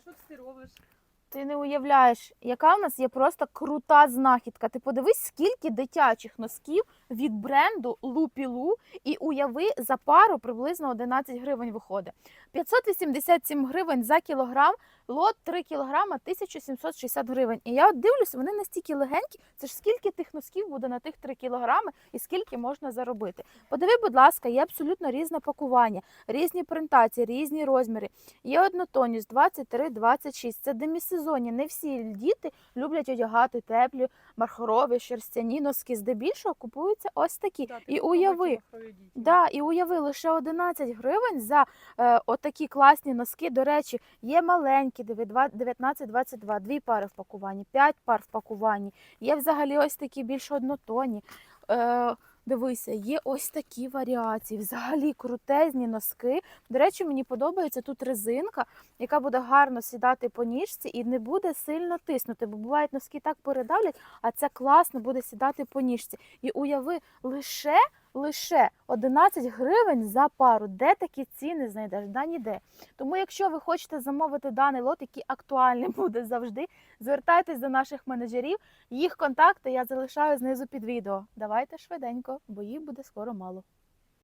що ти робиш? Ти не уявляєш, яка в нас є просто крута знахідка. Ти подивись, скільки дитячих носків від бренду Лупілу, і уяви, за пару приблизно 11 гривень виходить. 587 гривень за кілограм, лот 3 кілограма 1760 гривень. І я от дивлюся, вони настільки легенькі. Це ж скільки тих носків буде на тих 3 кілограми і скільки можна заробити. Подиви, будь ласка, є абсолютно різне пакування, різні принтації, різні розміри. Є однотонність 23-26. Це демісезонні. Не всі діти люблять одягати теплі, мархорові, шерстяні носки. Здебільшого купуються ось такі. Да, і уяви. Да, і уяви, лише 11 гривень за е, отакі класні носки. До речі, є маленькі, диви, два- 19-22, дві пари в пакуванні, 5 пар в пакуванні. Є взагалі ось такі більш однотонні. Е, дивися, є ось такі варіації. Взагалі крутезні носки. До речі, мені подобається тут резинка, яка буде гарно сідати по ніжці і не буде сильно тиснути. Бо бувають носки так передавлять, а це класно буде сідати по ніжці. І уяви, лише лише 11 гривень за пару. Де такі ціни знайдеш? Да ніде. Тому, якщо ви хочете замовити даний лот, який актуальний буде завжди, звертайтесь до наших менеджерів. Їх контакти я залишаю знизу під відео. Давайте швиденько, бо їх буде скоро мало.